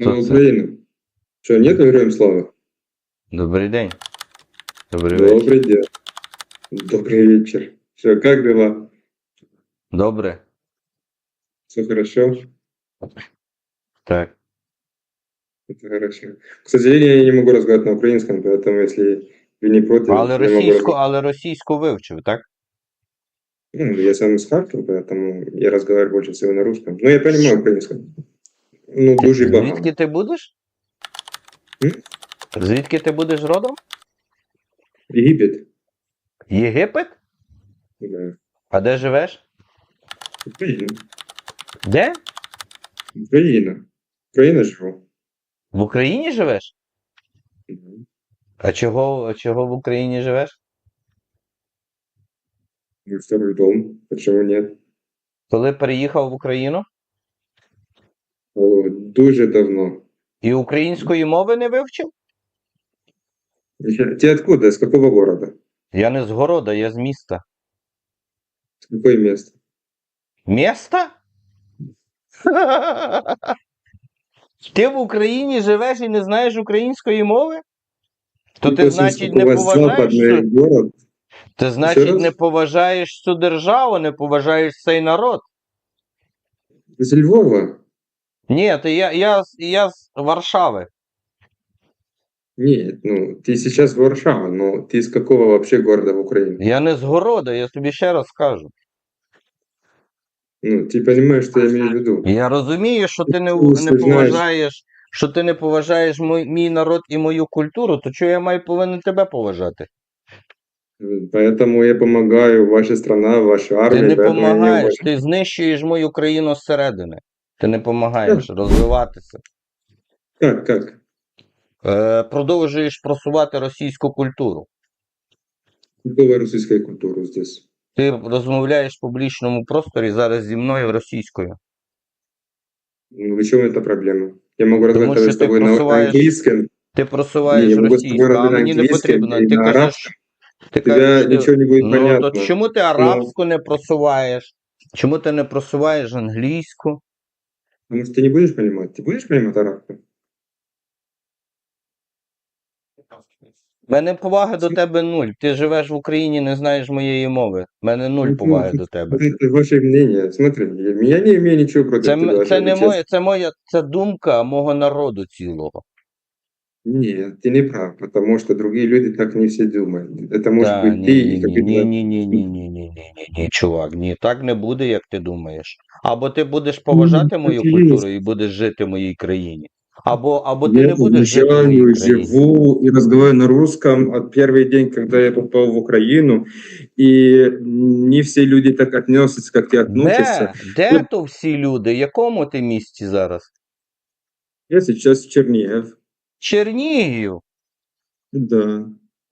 Хто Ну, це? Украина. Что, нет героям славы? Добрий день. Добрий вечір. Добрый день. Добрый вечер. Что, как дела? Добре. Все хорошо? Так. Это хорошо. К сожалению, я не могу разговаривать на украинском, поэтому если вы не против, Але я могу російську, разговаривать. але російську вивчив, так? Ну, я сам из Харькова, поэтому я разговариваю больше всего на русском. Но я понимаю украинском. Ну, дуже багато. Звідки ти будеш? М? Звідки ти будеш родом? Египет? Єгипет? Да. А де живеш? Украина. Де? Украина. Украина живу. В Україні живеш? Мгм. А чого, а чого в Україні живеш? Мой второй дом. Почему нет? Коли переїхав в Україну О, дуже давно. і української мови не вивчив? Я- Ты откуда? С какого города? Я не з города, я з міста. С какое место? Міста? Ти в Україні живеш і не знаєш української мови? То Ну, ти, просто значить, не у вас поважаєш, западный цю- город. ти, значить, раз? не поважаєш цю державу, не поважаєш цей народ. Ты с Львова? Ні, ти я, я, з- я з Варшави. Нет, ну, ты сейчас в Варшава, но ты из какого вообще города в Украине? Я не з города, я тобі ще раз кажу. Ну, ты понимаешь, что я имею в виду? Я розумію, що ти не, Ну, не ти знаєш. поважаєш, що ти не поважаєш мій, мій народ і мою культуру, то чого я маю повинен тебе поважати? Поэтому я помогаю, ваша страна, ваша Ти армия, не поэтому я не допомагаєш, уважаю. ти знищуєш мою країну зсередини. Ти не допомагаєш розвиватися. Как, как? Е, продовжуєш просувати російську культуру. Какого российская культура здесь? Ти розмовляєш в публічному просторі зараз зі мною російською. Ну, в чем эта проблема? Я разговаривать с ты тобой на просуваешь Ти просуваєш можу з тобою російську, а мені не потрібно. Ти кажеш, ти кажеш, ничего не будет ну, понятно. то чому ти арабську не просуваєш? Чому ти не просуваєш англійську? Потому что ты не будешь понимать? Ты будешь понимать арабскую? У мене поваги до тебе нуль. Ти живеш в Україні, не знаєш моєї мови. У мене нуль Ну, поваги ну, до тебе. Вот это ваше мнение. Смотри, я, я не имею ничего против Це, тебя. м- це чтобы не честно. моя, це моя це думка мого народу цілого. Нет, ты не прав, потому что другие люди так не все думают. Это может Та, быть ні, ты ні, и ні, какие-то... ні, ні, ні, ні, ні, ні, ні, ні, ні, чувак, ні, так не буде, як ти думаєш. Або ти будеш поважати Ну, мою так і є. культуру і будеш жити в моїй країні. Або, або ти не Я будеш жити в моїй уезжаю, країні. живу и разговариваю на русском от первый день, когда я попал в Украину, и не все люди так относятся, как ты относишься. Де? Де то всі люди? В якому ти місті зараз? Я сейчас в Чернигов. Чернігів. Да.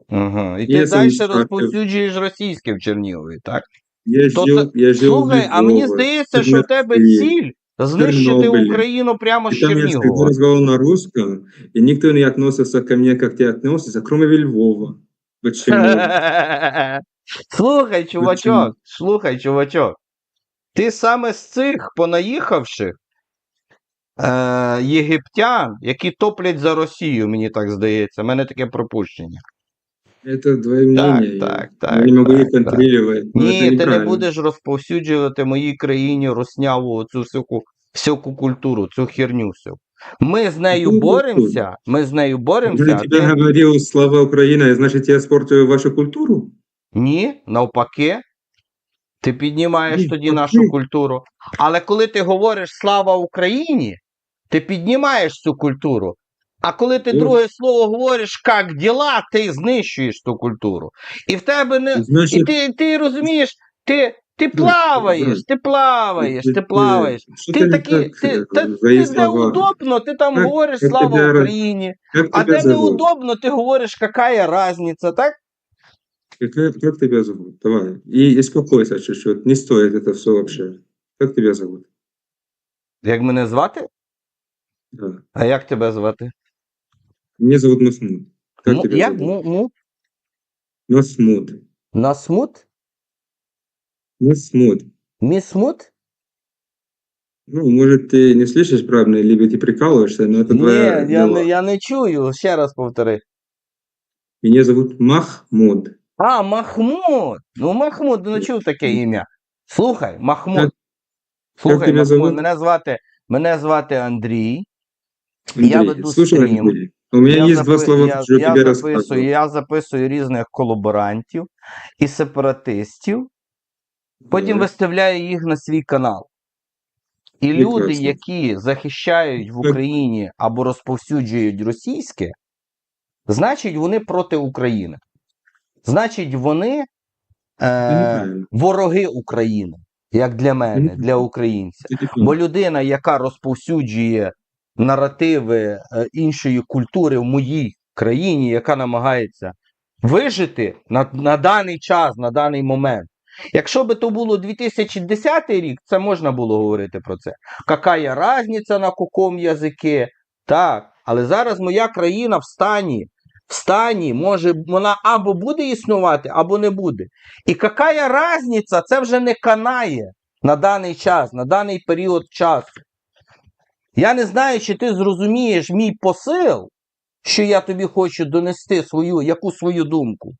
Ага. І ти далі розповсюджуєш російське в Чернігові, так? Я То жил, я жил Слухай, а мені здається, що в тебе ціль знищити Україну прямо з И там я Чернігова. разговаривал на русском, и никто не относился ко мне, как ты относишься, кроме Львова. Почему? Слухай, чувачок, слухай, чувачок. Ти саме з цих понаїхавших е, єгиптян, які топлять за Росію, мені так здається. У мене таке пропущення. Твое мнение. так, я так, не могу так, их контролировать. но Ні, ти не будеш розповсюджувати моїй країні русняву цю всяку, всяку культуру, цю херню всю. Ми з нею Яку боремося, ми з нею боремося. Я тебе ти- говорил «Слава Украина», значит, я испортил вашу культуру? Ні, навпаки. Ти піднімаєш Ні, тоді навпаки. нашу культуру. Але коли ти говориш слава Україні, ти піднімаєш цю культуру. А коли ти Ну. друге слово говориш як діла, ти знищуєш ту культуру. І в тебе не. І Значит, ти, ти розумієш, ти, ти Ну, плаваєш, ну, ти плаваєш, ти ти- плаваєш. что Ти ты такий, так, ти, э, та, ти твои де слова? удобно, ти там Як- говориш як слава тебе роз- Україні, Как а тебя де зовут? неудобно, ти говориш, яка разниця, так? Какая- как тебя зовут? Давай. И успокойся чуть-чуть. Не стоит это все вообще. Как тебя зовут? Як мене звати? Да. А як тебе звати? Меня зовут Масмуд. Как Му- тебя як? зовут? Му, му? Масмуд. Насмут? Масмуд. Місмут? Ну, может, ты не слышишь правильно, либо ты прикалываешься, но это Ні, твоя я дела. не, я не чую. Ще раз повтори. Меня зовут Махмуд. А, Махмуд. Ну, Махмуд, не чув таке ім'я. Слухай, Махмуд. Як- Слухай, тебе Махмуд, зовут? мене звати, мене звати Андрій. Андрей, Я веду слушай. Андрей, у меня Я, есть два слова, я, что я, тебе записую, я записую різних колаборантів і сепаратистів, потім Да. виставляю їх на свій канал. І люди, які захищають в Україні або розповсюджують російське, значить, вони проти України. Значить, вони е, вороги України, як для мене, для українця. Бо людина, яка розповсюджує наративи е, іншої культури в моїй країні, яка намагається вижити на, на даний час, на даний момент. Якщо би то було 2010 рік, це можна було говорити про це. Какая різниця на каком язикі? Так, але зараз моя країна в стані. В стані може вона або буде існувати, або не буде. І какая різниця, це вже не канає на даний час, на даний період часу. Я не знаю, чи ти зрозумієш мій посил, що я тобі хочу донести свою, яку свою думку.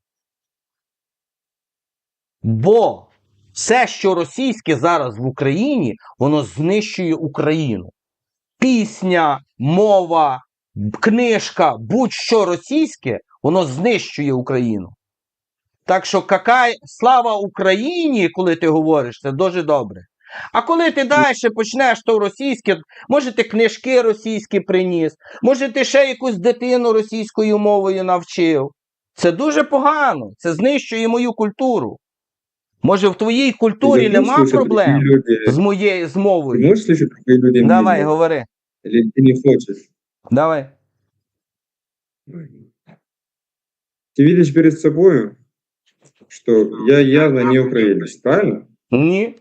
Бо все, що російське зараз в Україні, воно знищує Україну. Пісня, мова, книжка, будь-що російське, воно знищує Україну. Так що какай, слава Україні, коли ти говориш, це дуже добре. А коли ти далі почнеш то російське, може ти книжки російські приніс, може ти ще якусь дитину російською мовою навчив. Це дуже погано, це знищує мою культуру. Може, в твоїй Ты культурі забыл нема слушать проблем такие люди? з моєю з Ты мовою? можешь слышать такие люди? Давай, мнения? говори. Или ты не хочешь? Давай. Ты видишь перед собой, что я явно не украинец, правильно? Ні.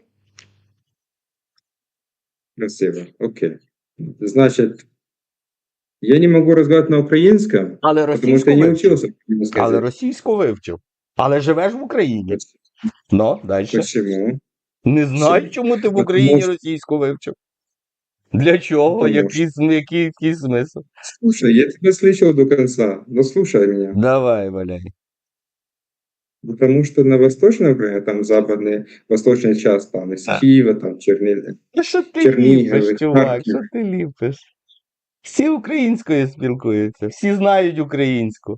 Красиво, окей. Значит, я не могу разговаривать на украинском, Але потому что російську я не вивчив. учился украинскому Але языку. російську вивчив. Але живеш в Україні. Ну, далі. Почему? Не знаю, Чому? ти в Україні що- російську вивчив. Для чого? Тому Який, який, який смисл? Слушай, я тебя слышал до конца, но слушай меня. Давай, валяй. Потому что на Восточной Украине, там западный, восточная часть, там из А. Киева, там Чернигов. Та що ти Чернігів, ліпиш, чувак? Харків. Що ти ліпиш? Всі українською спілкуються, всі знають українську.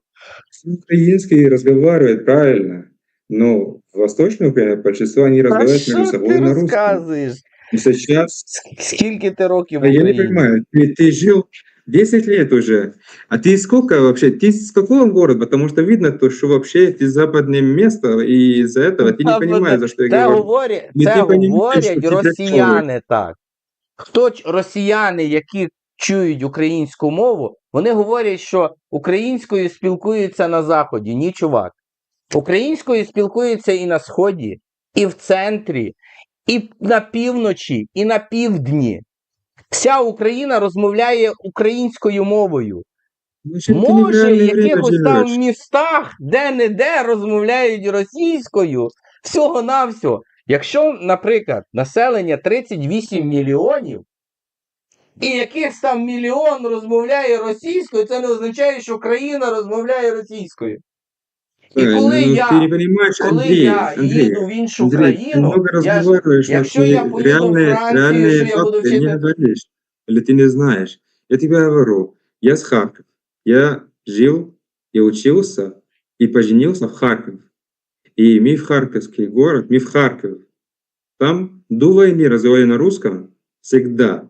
Все Украинские разговаривают правильно, но в Восточной Украине большинство они Та разговаривают що между ти собой на русском. розказуєш? И сейчас Ск- Скільки ти років в А я не Україні? понимаю, ты, ты жил 10 лет уже, а ты сколько вообще, ты из какого города? Потому что видно то, что вообще ты западное место, и из-за этого ты не Западне- понимаешь, за что я Це говорю. говорять, Ну, це ти понімаєш, говорять що це росіяни так. Хто ч- росіяни, які чують українську мову, вони говорять, що українською спілкуються на Заході. Ні, чувак. Українською спілкуються і на Сході, і в центрі, і на півночі, і на півдні. Вся Україна розмовляє українською мовою. Може, в якихось там містах, де-не-де розмовляють російською, всього-навсього. Якщо, наприклад, населення 38 мільйонів, і якийсь там мільйон розмовляє російською, це не означає, що країна розмовляє російською. І Ой, коли ну, я, ты не понимаешь, коли Андрей, я Андрей, їду в іншу Андрей, ты країну, много я ж, разговариваешь, но якщо ты я поїду в реальные, Францію, реальные що я буду факты не вчити говоришь. Или ты не знаешь. Я тебе говорю, я с Харькова. Я жил и учился, и поженился в Харьков. И мы в Харьковский город, мы в Харьков. Там до войны разговаривали на русском всегда.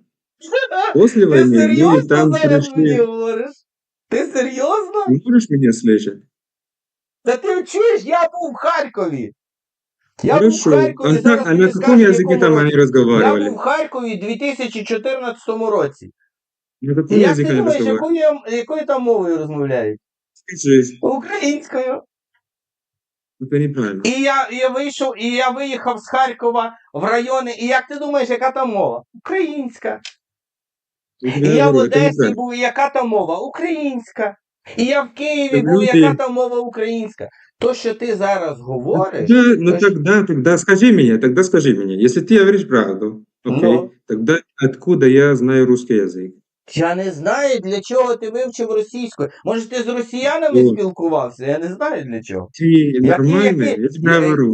После Ти войны мы серйозно там зараз мені пришли. говориш? Ти серйозно? Можешь меня слышать? Та ти чуєш, я був в Харкові. Я був в Хорошо. Харкові, А, зараз как- а тобі на каком скажу, в языке якому там році. они Я разговаривали? був в Харкові у 2014 році. На І каком як ти языке они думаєш, разговаривали? якою, якою там мовою розмовляють? Скажи, Українською. это неправильно. І я, і я вийшов, і я виїхав з Харкова в райони. І як ти думаєш, яка там мова? Українська. Я І тебе я в говорю, это Одесі неправильно. був, і яка там мова? Українська. І я в Києві був, Люди- яка там мова українська. То, що ти зараз говориш, Да, ну то ж- тогда, тогда скажи мне, тогда скажи мне, если ты говоришь правду, окей, Ну. Тогда откуда я знаю русский язык? Я не знаю, для чого ти вивчив російську. Може, ти з росіянами Ну. спілкувався? Я не знаю для чого. Ты Я- нормальный? я- Я тебе я- говорю.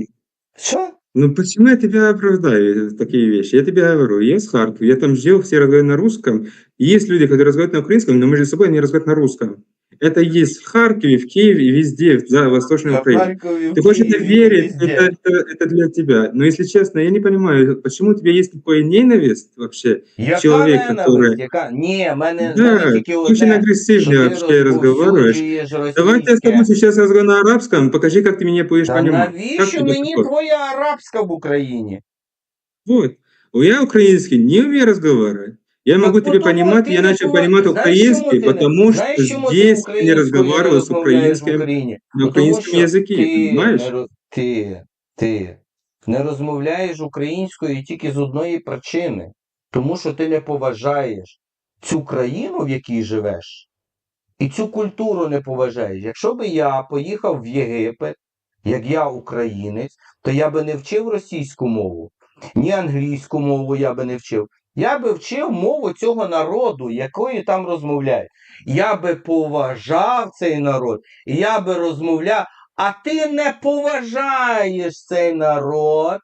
Що? Ну почему я тебя оправдаю, э, такие вещи? Я тебе говорю, я с Харькова, я там жил, все разговаривают на русском. И есть люди, которые разговаривают на украинском, но между собой они разговаривают на русском. Это есть в Харькове, в Киеве и везде, в за Восточной Я в Украине. Харкові, в Ты хочешь это Києві, верить, везде. это, это, это для тебя. Но если честно, я не понимаю, почему у тебя есть такое ненависть вообще. Яка чоловік, ненависть? который- Яка? Ні, в мене, в Да, мене тільки очень одне. агрессивно що ти вообще разговариваешь. розповсюджуєш Давай я с тобой російське. сейчас разговариваю на арабском, покажи, как ты меня будешь Та понимать. Как навіщо тебе мені такое? твоя арабська в Україні? Вот. Я украинский не умею разговаривать. Я Так могу тебе потому понимать, ты я не начал пова- понимать Знаешь, украинский, чему ты не- потому знаешь, что чему ты здесь я не українською разговаривал с розмовляєш в украинским, Україні? на Ну, тому украинском що языке, ти, понимаешь? не роз- ти, ти не розмовляєш українською тільки з одної причини. Тому що ти не поважаєш цю країну, в якій живеш, і цю культуру не поважаєш. Якщо би я поїхав в Єгипет, як я українець, то я би не вчив російську мову, ні англійську мову я би не вчив. Я би вчив мову цього народу, якою там розмовляють. Я би поважав цей народ, я би розмовляв, а ти не поважаєш цей народ.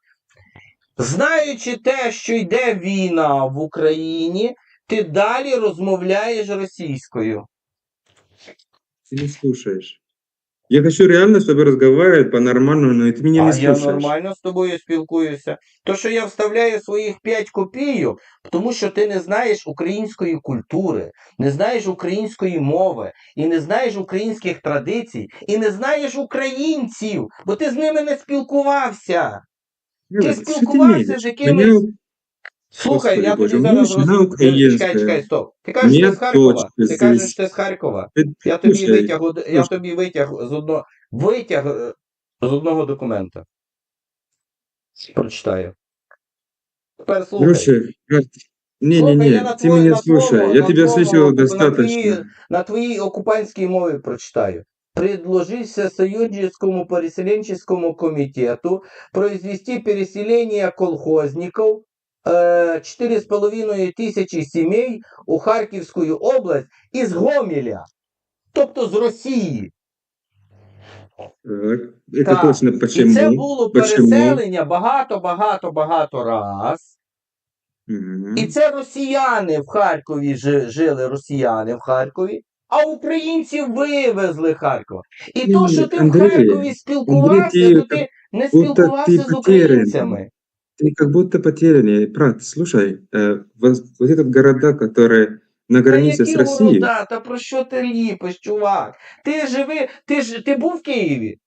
Знаючи те, що йде війна в Україні, ти далі розмовляєш російською. Ты не слушаешь. Я хочу реально с тобой разговаривать по-нормальному, но ты меня а не я нормально з тобою спілкуюся. То, що я вставляю своїх 5 копійок, тому що ти не знаєш української культури, не знаєш української мови, і не знаєш українських традицій, і не знаєш українців, бо ти з ними не спілкувався. Ти спілкувався з якимись. Меня Слухай, Господи я тобі Боже, зараз мені ж на роз... українське. Чекай, чекай, стоп. Ти кажеш, Ні, ти з Харкова. точно, Ти здесь. кажеш, ти з Харкова. Ты- Я тобі слушай, витяг, од- я слушай. тобі витяг з одного витяг е, з одного документа. Прочитаю. Тепер слухай. Слушай, брат, Слухай, не-не-не, я на ты твоєму- меня на слушай, твоєму- я на тебя твоєму- слышал на достаточно. твоїй- на твоей оккупанской мове прочитаю. Предложить Всесоюзническому переселенческому комитету произвести переселение колхозников э, 4,5 тисячі сімей у Харківську область із Гомеля, тобто з Росії. Это Так. точно І це було Почему? переселення багато-багато-багато раз. Мгм. І це росіяни в Харкові жи- жили росіяни в Харкові, а українців вивезли Харкова. І то, що ти Андрій, в Харкові спілкувався, Андрій, то ти не спілкувався з потеряний. українцями Ты как будто потерянный, брат. Слушай, э, вот, вот этот города, которые на Та границе с які Россией, города, та про що ти ліпиш, чувак? Ти живи, ти ж ти був в Києві,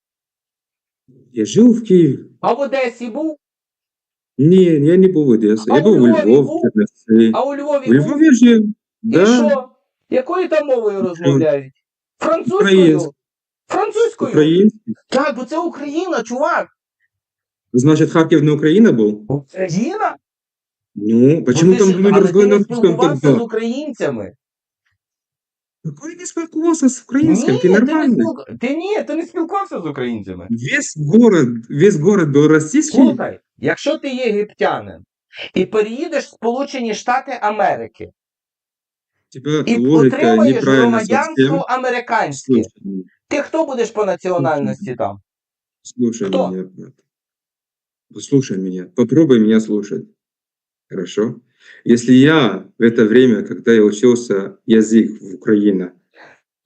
я жил в Киеве. а в Одесі був, Не, я не был в Одессе, А я у был в Львове Львов, был? Черновцы. а у Львові В був. Львове жил, І да, що? Якою там мовою розмовляють? Французькою? Українською. Французькою? украинский. Так, бо це Україна, чувак. Значит, Харьков на Украина был? Україна? Ну, почему Ну, ти там ж- люди але ти разговаривают не на русском спілкувався з тогда? українцями. Какой не спілкувався с украинским? Ні, ты ти не, нормальный? спілку... ти ні, ти не спілкувався з українцями. Весь город, весь город был российский. Слухай, якщо ти єгиптянин і переїдеш в Сполучені Штати Америки Тебя і логика отримаєш неправильно громадянство совсем. американське, Слушай, меня, ти хто будеш по національності там? слушай Кто? меня, брат. Послушай меня, попробуй меня слушать. Хорошо? Если я в это время, когда я учился язык в Украине,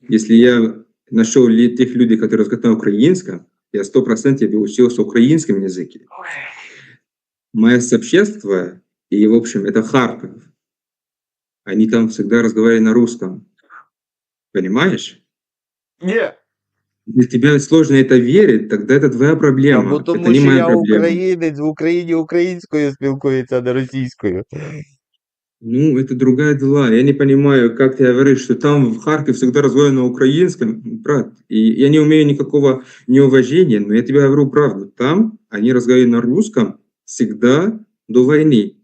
если я нашел тех людей, которые разговаривают на украинском, я сто процентов бы учился украинском языке. Мое сообщество, и в общем, это Харьков, они там всегда разговаривали на русском. Понимаешь? Ні. Если тебе сложно это верить, тогда это твоя проблема. это не моя проблема. українець в Україні українською спілкується, а не російською. Ну, это другая дела. Я не понимаю, как ты говоришь, что там в Харькове всегда разговаривают на украинском, брат. И я не умею никакого неуважения, но я тебе говорю правду. Там они разговаривали на русском всегда до войны.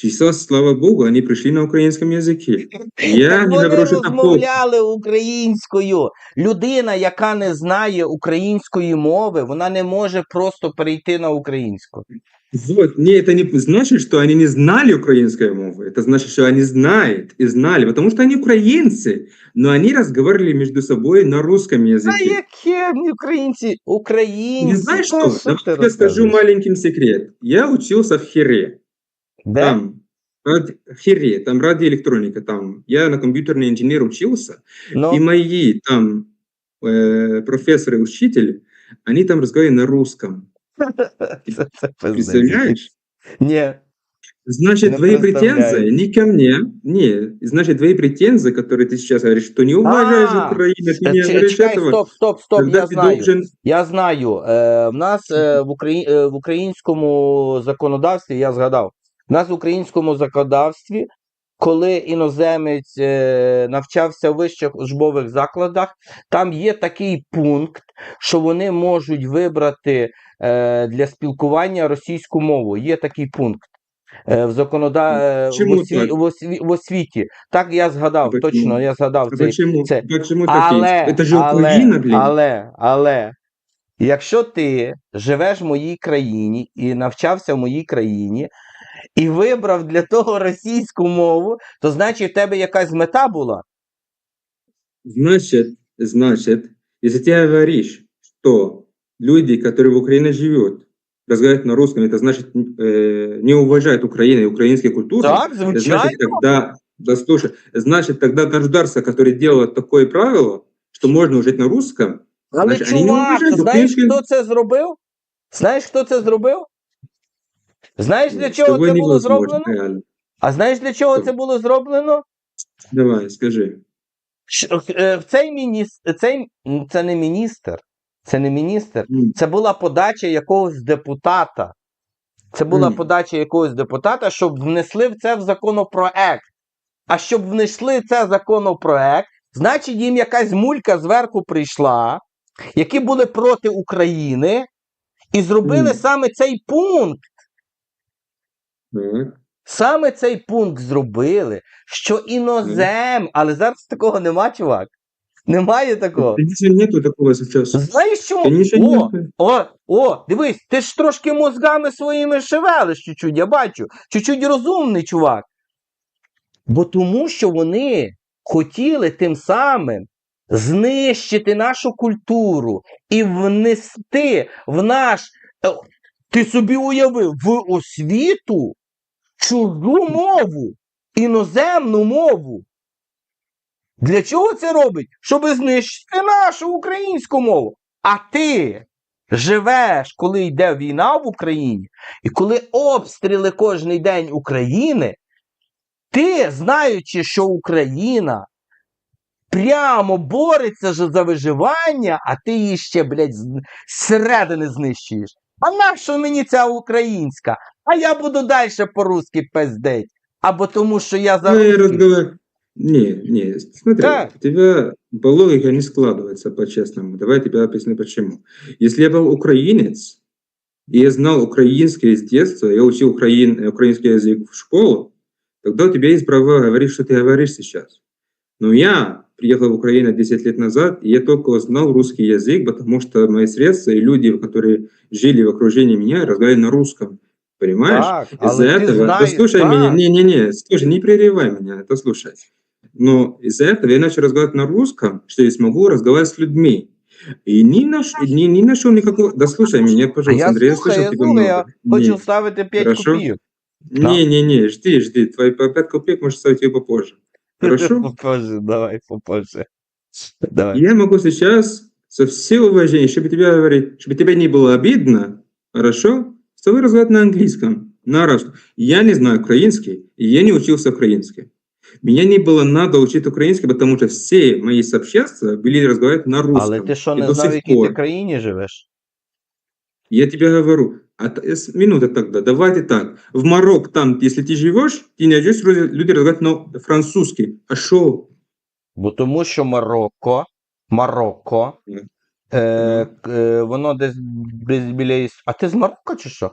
Сейчас, слава богу, они пришли на украинском языке. Я Так не вони говорю, что это плохо. розмовляли українською. Людина, яка не знає української мови, вона не може просто перейти на українську. Вот, не, это не значит, что они не знали украинской мовы. Это значит, что они знают и знали, потому что они украинцы, но они разговаривали между собой на русском А языке. яке ні українці? Українці. Не знаешь Та что? що Давай ти я тебе скажу розказуєш? маленький секрет. Я учился в Хире. Де? Там, ради- в Хире, там радиоэлектроника, там. Я на компьютерный инженер учился, Ну, и мои там э, профессоры, учители, они там разговаривали на русском. це, це пиздець. Представляешь? Ні. Значит, Не твои представляю. претензии не ко мне, не. Значит, твои претензии, которые ты сейчас говоришь, что не уважаешь А, Украину, ты Та не ч- говоришь Чекай, этого, стоп, стоп, стоп, тогда я ты знаю. должен... Я знаю. Е, в нас е, в, Украї... е, в українському законодавстві, я згадав, в нас в українському законодавстві, коли іноземець е, навчався в вищих учбових закладах, там є такий пункт, що вони можуть вибрати е, для спілкування російську мову. Є такий пункт. е, В, законода... е, в, осві... так? в, осві... в освіті. Так я згадав, Почему? точно, я згадав цей почему, це- почему але, же але, Украина, блин. але, але, якщо ти живеш в моїй країні і навчався в моїй країні, і вибрав для того російську мову, то значить в тебе якась мета була. Значит, значит, если ты говоришь, что люди, которые в Украине живут, разговаривают на русском, это значит э, не уважают Украину и украинские культуры, Так, значит звичайно. тогда, да слушай, значит тогда государство, которое делало такое правило, что можно жить на русском, Але Значить, вони не чувак, вважають знаєш, українською- хто це зробив? Знаєш, хто це зробив? Знаєш, для чого це було зроблено? реально. А знаєш, для чого це було зроблено? Давай, скажи. Е, цей мініс... цей... це не міністр. Це не міністр. Це була подача якогось депутата. Це була Мгм. подача якогось депутата, щоб внесли в це в законопроект. А щоб внесли це законопроект, значить їм якась мулька зверху прийшла, які були проти України, і зробили Мгм. саме цей пункт. Саме цей пункт зробили, що інозем, але зараз такого нема, чувак. Немає такого. Нету такого. Знаєш чому? О, о, о, дивись, ти ж трошки мозгами своїми шевелиш чуть-чуть, я бачу. Чуть-чуть розумний чувак. Бо тому, що вони хотіли тим самим знищити нашу культуру і внести в наш. е, Ти собі уявив в освіту чужу мову, іноземну мову. Для чого це робить? Щоб знищити нашу українську мову. А ти живеш, коли йде війна в Україні, і коли обстріли кожен день України, ти, знаючи, що Україна прямо бореться за виживання, а ти її ще, блядь, зсередини знищуєш. А нащо мені ця українська? А я буду далі по-русски пиздеть. Або тому, що я за Ну, я русський. разговариваю. Не, не, смотри, Да. у тебя по логике не складывается по-честному. Давай я тебе объясню почему. Если я был украинец, и я знал украинский с детства, я учил украин, украинский язык в школу, тогда у тебя есть право говорить, что ты говоришь сейчас. Но я приехал в Украину 10 лет назад, и я только знал русский язык, потому что мои средства и люди, которые жили в окружении меня, разговаривали на русском. Понимаешь? Из-за этого, да знаєш, слушай так. меня, не-не-не, слушай, не прерывай меня, это слушай. Но из-за этого я начал разговаривать на русском, что я смогу разговаривать с людьми. И не, наш, не, не нашел никакого... Да слушай меня, А пожалуйста, я Андрей, я слухаю, слышал тебя слухаю, я много. хочу ставити 5 Хорошо. копійок. Не-не-не, жди, жди, твои по 5 копеек можешь ставить ее попозже. Хорошо? Попозже, давай, попозже. Давай. Я могу сейчас со всей уважением, чтобы тебя говорить, чтобы тебе не было обидно, хорошо, с тобой разговаривать на английском, на арабском. Я не знаю украинский, и я не учился украинский. Меня не было надо учить украинский, потому что все мои сообщества были разговаривать на русском. Але ти що И не до знав, в сих якій ти пор. країні живеш? Я тебе говорю, а т- с- минута тогда, давайте так. В Марокко, там, если ты живешь, ты найдешь люди люди разговаривают на французский. А что? Бо тому, що Марокко, Марокко, Мгм. е, к- е, воно десь десь біля. Іс- А ти з Марокко чи що?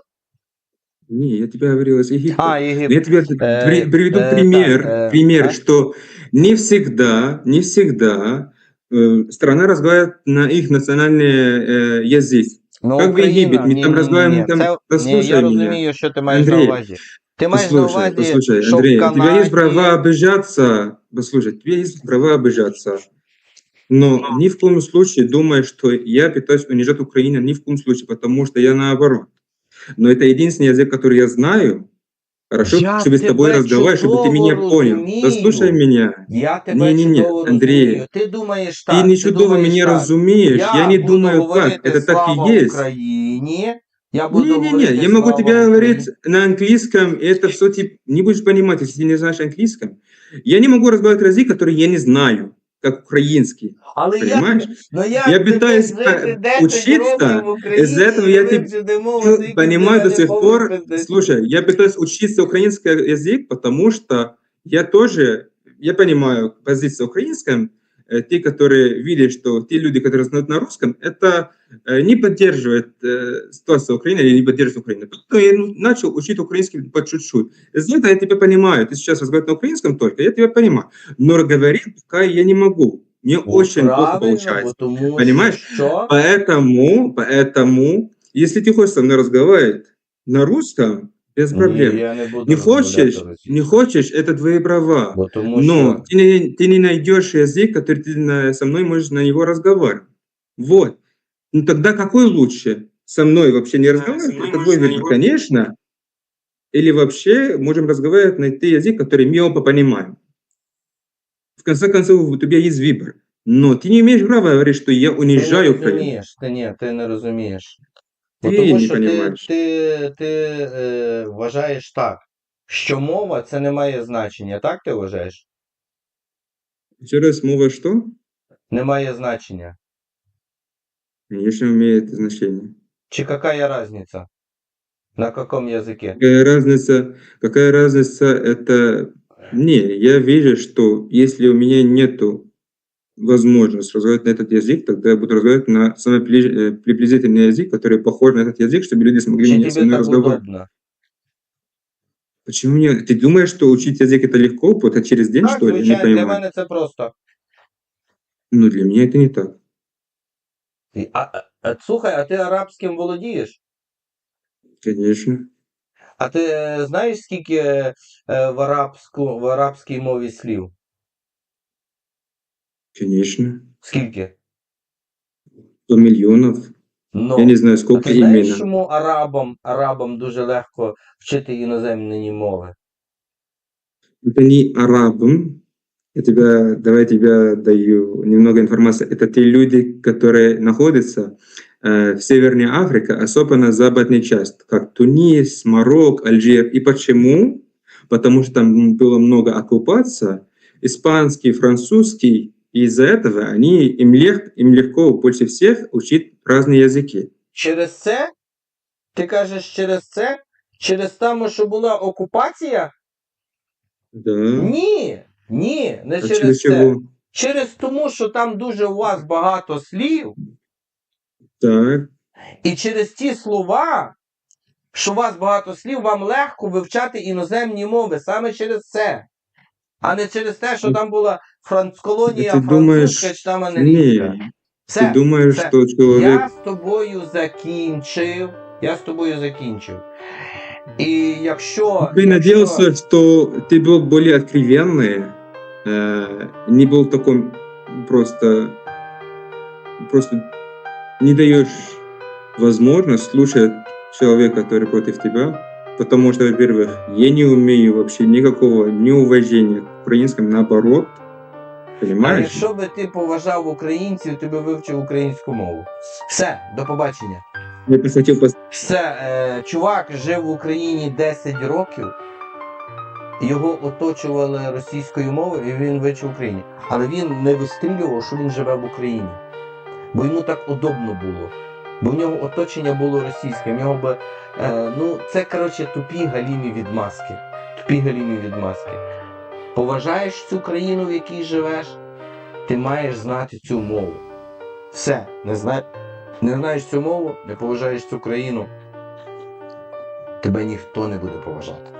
Не, я тебе говорил из Египта. А, Но Єгипет. Я тебе Э, при- приведу э, пример, так, э, пример, а? что не всегда, не всегда э, страна разговаривает на их национальный э, язык. Ну, Як в Єгипет, ми там розмовляємо, там- Це, ні, послухай я мене. розумію, що ти маєш Андрій, на увазі. Ти маєш на Послушай, увазі, послушай, що Андрей, в у тебя есть Канаді... права обижаться, послушай, у тебя есть права обижаться, но ни в коем случае думай, что я пытаюсь унижать Украину, ни в коем случае, потому что я наоборот. Но это единственный язык, который я знаю, хорошо, Я чтобы с тобой тебя разговаривать, чтобы ты меня чудово понял. разумею. Послушай меня. Я тебе Ні-ні-ні, чудово Андрій, розумію. Ти думаєш так. ты не ти чудово думаєш меня так. разумеешь, я, не буду думаю как, говорити это так «Слава и есть. Україні. Я буду Не-не-не, говорити я могу «Слава тебе говорить Україні». на английском, и это все ты не будешь понимать, если ты не знаешь английском. Я не могу разговаривать на язык, который я не знаю, как украинский, Але понимаешь? я, ну я, Я пытаюсь, э, учиться, из этого я тебе Ну, понимаю до сих пор, слушай, я пытаюсь учиться украинский язык, потому что я тоже, я понимаю позицию украинском, э, те, которые видят, что те люди, которые знают на русском, это э, не поддерживает э, ситуацию Украины или не поддерживает Украину. Поэтому я ну, начал учить украинский по чуть-чуть. Из этого я тебя понимаю. Ты сейчас разговариваешь на украинском только, я тебя понимаю. Но говорить пока я не могу. Мне очень плохо получается. Тому, Понимаешь? Що? Поэтому, поэтому, если ты хочешь со мной разговаривать на русском, без проблем. Ні, я не буду Не розмовляти хочешь, російською. не хочешь, это твои права. Бо тому Но що ты не, ты не найдешь язык, который ты на- со мной можешь на него разговаривать. Вот. Ну тогда какой лучше? Со мной вообще не разговаривать? со мной Это можно твой на выбор, него- конечно. Или вообще можем разговаривать на ты язык, который мы оба понимаем. В конце концов, у тебя есть выбор. Но ты не имеешь права говорить, что я ти не унижаю Украину. розумієш, ти ні, ти не розумієш. Бо Ти тому не що ти, понімаєш. ти, ти е, вважаєш так, що мова це не має значення, так ти вважаєш? Еще раз, мова что? Не має значення. Конечно, имеет значение. Чи какая разница? На каком языке? Какая разница? Какая разница? Это не. Я вижу, что если у меня нету возможности разговаривать на этот язык, тогда я буду разговаривать на самый пли- э, приблизительный язык, который похож на этот язык, чтобы люди смогли Чи меня со тобі мной так разговаривать. удобно? Почему мне? Ты думаешь, что учить язык это легко? Вот это через день, Так, что ли? Я не звичайно, для понимаю. мене це просто. Ну, для меня это не так. І- А, а, а, слухай, а ти арабським володієш? Конечно. А ти е, знаєш, скільки е, в, арабську, в арабській мові слів? Конечно. Скільки? 100 миллионов. Ну, Я не знаю, а сколько ти знаєш, именно. чому арабам, арабам дуже легко вчити іноземні мови? Это не арабам. Я тебя, давай я тебе даю немного информации. Это те люди, которые находятся э, в Северной Африке, особенно западной части, как Тунис, Марокко, Алжир. И почему? Потому что там было много оккупации, испанский, французский, и из-за этого они, им, лег, им легко больше всех учить разные языки. Через це? Ти кажеш через це? Через тому, що була окупація? Да. Ні. Ні, не А через через це. чего? Через тому, що там дуже у вас багато слів, Так. і через ті слова, що у вас багато слів, вам легко вивчати іноземні мови саме через це. А не через те, що там була франц... колонія Ти думаєш, французька чи там англійська. Не, Все. ты думаешь, це- что человек... Я з тобою закінчив. Я з тобою закінчив. І якщо. Ты якщо... надеялся, что ты был более откровенный, э, не был в таком просто, просто не даешь возможность слушать человека, который против тебя, потому что, во-первых, я не умею вообще никакого неуважения к украинскому, наоборот, А якщо би ти поважав українців, ти би вивчив українську мову. Все, до побачення. Я бы хотел пос- Все, е, чувак жив в Україні 10 років, його оточували російською мовою, і він вивчив Україні. Але він не вистрілював, що він живе в Україні. Бо йому так удобно було. Бо в нього оточення було російське. В нього би, е, ну, це, коротше, тупі галімі відмазки. Тупі галімі відмазки. Поважаєш цю країну, в якій живеш, ти маєш знати цю мову. Все, не знаєш. Не знаєш цю мову, не поважаєш цю країну, тебе ніхто не буде поважати.